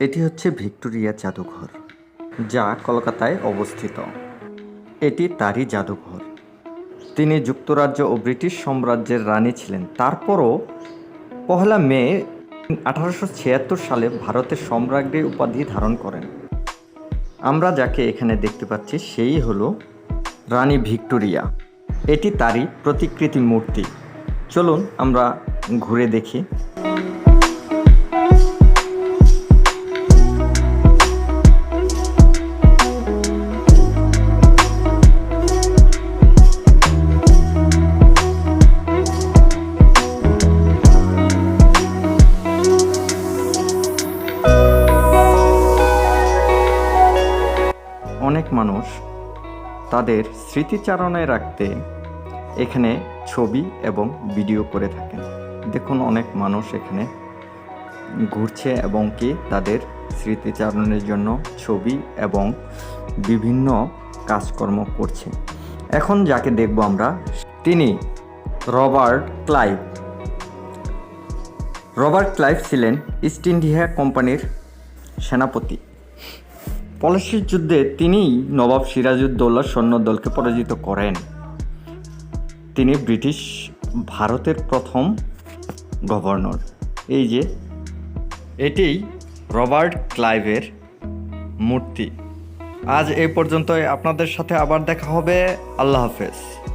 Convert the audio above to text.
এটি হচ্ছে ভিক্টোরিয়া জাদুঘর, যা কলকাতায় অবস্থিত। এটি তারই জাদুঘর। তিনি যুক্তরাজ্য ও ব্রিটিশ সাম্রাজ্যের রানী ছিলেন। তারপরও পহেলা মে আঠারোশো ছিয়াত্তর সালে ভারতের সম্রাজ্ঞী উপাধি ধারণ করেন। আমরা যাকে এখানে দেখতে পাচ্ছি সেই হলো রানী ভিক্টোরিয়া। এটি তারই প্রতিকৃতি মূর্তি। চলুন আমরা ঘুরে দেখি। মানুষ তাদের স্মৃতিচারণে রাখতে এখানে ছবি এবং ভিডিও করে থাকেন। দেখুন অনেক মানুষ এখানে ঘুরছে এবং কি তাদের স্মৃতিচারণের জন্য ছবি এবং বিভিন্ন কাজকর্ম করছে। এখন যাকে দেখব আমরা, তিনি রবার্ট ক্লাইভ। রবার্ট ক্লাইভ ছিলেন ইস্ট ইন্ডিয়া কোম্পানির সেনাপতি। পলাশির যুদ্ধে তিনিই নবাব সিরাজউদ্দৌলার সৈন্যদলকে পরাজিত করেন। তিনি ব্রিটিশ ভারতের প্রথম গভর্নর। এই যে এটি রবার্ট ক্লাইভের মূর্তি। আজ এই পর্যন্তই। আপনাদের সাথে আবার দেখা হবে। আল্লাহ হাফেজ।